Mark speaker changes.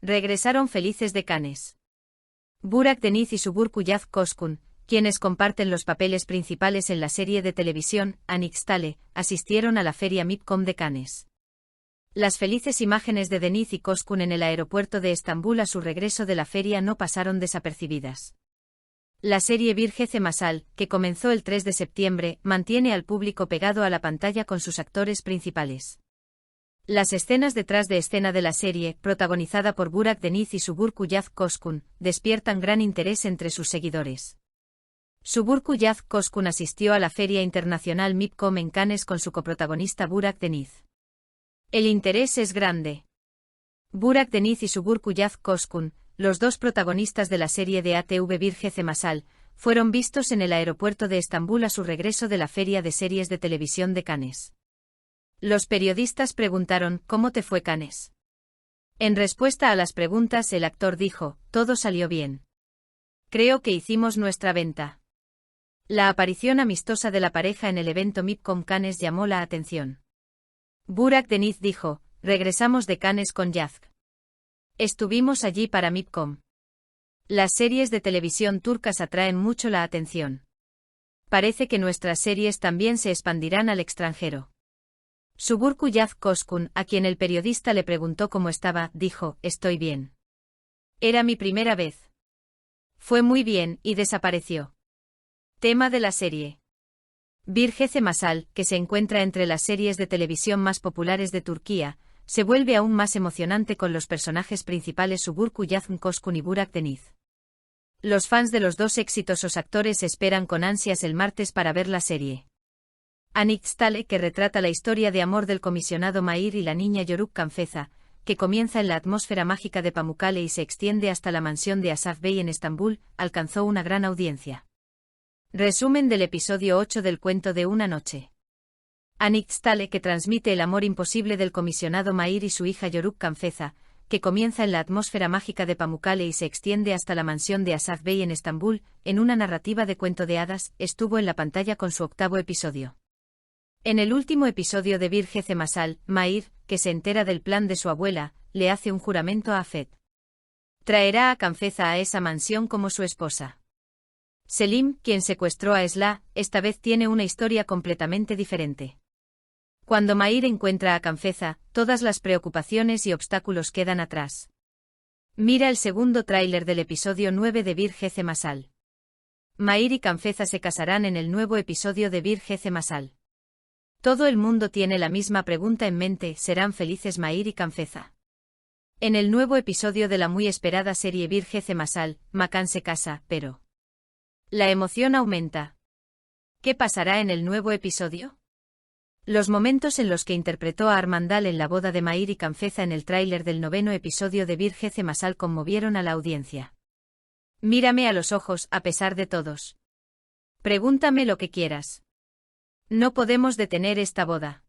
Speaker 1: Regresaron felices de Cannes. Burak Deniz y Subur Kuyaz Koskun, quienes comparten los papeles principales en la serie de televisión Anixtale, asistieron a la feria MIPCOM de Cannes. Las felices imágenes de Deniz y Koskun en el aeropuerto de Estambul a su regreso de la feria no pasaron desapercibidas. La serie Virgece Masal, que comenzó el 3 de septiembre, mantiene al público pegado a la pantalla con sus actores principales. Las escenas detrás de escena de la serie, protagonizada por Burak Deniz y Subur Kuyaz Koskun, despiertan gran interés entre sus seguidores. Subur Kuyaz Koskun asistió a la Feria Internacional MIPCOM en Cannes con su coprotagonista Burak Deniz. El interés es grande. Burak Deniz y Subur Kuyaz Koskun, los dos protagonistas de la serie de ATV Virge Masal, fueron vistos en el aeropuerto de Estambul a su regreso de la Feria de Series de Televisión de Cannes. Los periodistas preguntaron, ¿cómo te fue Canes? En respuesta a las preguntas el actor dijo, todo salió bien. Creo que hicimos nuestra venta. La aparición amistosa de la pareja en el evento MIPCOM Canes llamó la atención. Burak Deniz dijo, regresamos de Canes con Yazg. Estuvimos allí para MIPCOM. Las series de televisión turcas atraen mucho la atención. Parece que nuestras series también se expandirán al extranjero. Suburku Yaz Koskun, a quien el periodista le preguntó cómo estaba, dijo, estoy bien. Era mi primera vez. Fue muy bien, y desapareció. Tema de la serie. Virgece Masal, que se encuentra entre las series de televisión más populares de Turquía, se vuelve aún más emocionante con los personajes principales Suburku Yazm Koskun y Burak Deniz. Los fans de los dos exitosos actores esperan con ansias el martes para ver la serie. Anixtale que retrata la historia de amor del comisionado Mair y la niña Yoruk Kanfeza, que comienza en la atmósfera mágica de Pamukkale y se extiende hasta la mansión de Asaf Bey en Estambul, alcanzó una gran audiencia. Resumen del episodio 8 del cuento de una noche. Anixtale que transmite el amor imposible del comisionado Mair y su hija Yoruk Kanfeza, que comienza en la atmósfera mágica de Pamukkale y se extiende hasta la mansión de Asaf Bey en Estambul, en una narrativa de cuento de hadas, estuvo en la pantalla con su octavo episodio. En el último episodio de Virge Cemasal, Mair, que se entera del plan de su abuela, le hace un juramento a Afet. Traerá a Canfeza a esa mansión como su esposa. Selim, quien secuestró a Esla, esta vez tiene una historia completamente diferente. Cuando Mair encuentra a Canfeza, todas las preocupaciones y obstáculos quedan atrás. Mira el segundo tráiler del episodio 9 de Virge Cemasal. Mair y Canfeza se casarán en el nuevo episodio de Virge Cemasal. Todo el mundo tiene la misma pregunta en mente, ¿serán felices Mair y Canfeza? En el nuevo episodio de la muy esperada serie Virge Cemasal, Macan se casa, pero... La emoción aumenta. ¿Qué pasará en el nuevo episodio? Los momentos en los que interpretó a Armandal en la boda de Mair y Canfeza en el tráiler del noveno episodio de Virge Cemasal conmovieron a la audiencia. Mírame a los ojos, a pesar de todos. Pregúntame lo que quieras. No podemos detener esta boda.